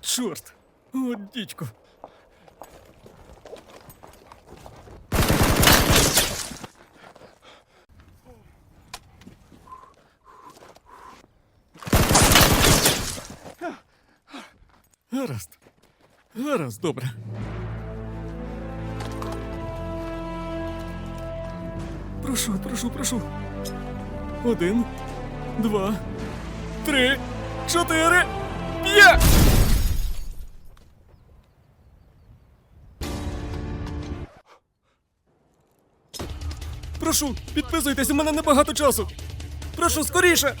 Чорт! О, дідько. Гаразд. Гаразд, добре. Прошу, прошу, прошу. Один, два, три, чотири, п'ять! Прошу, підписуйтесь, у мене небагато часу. Прошу, скоріше.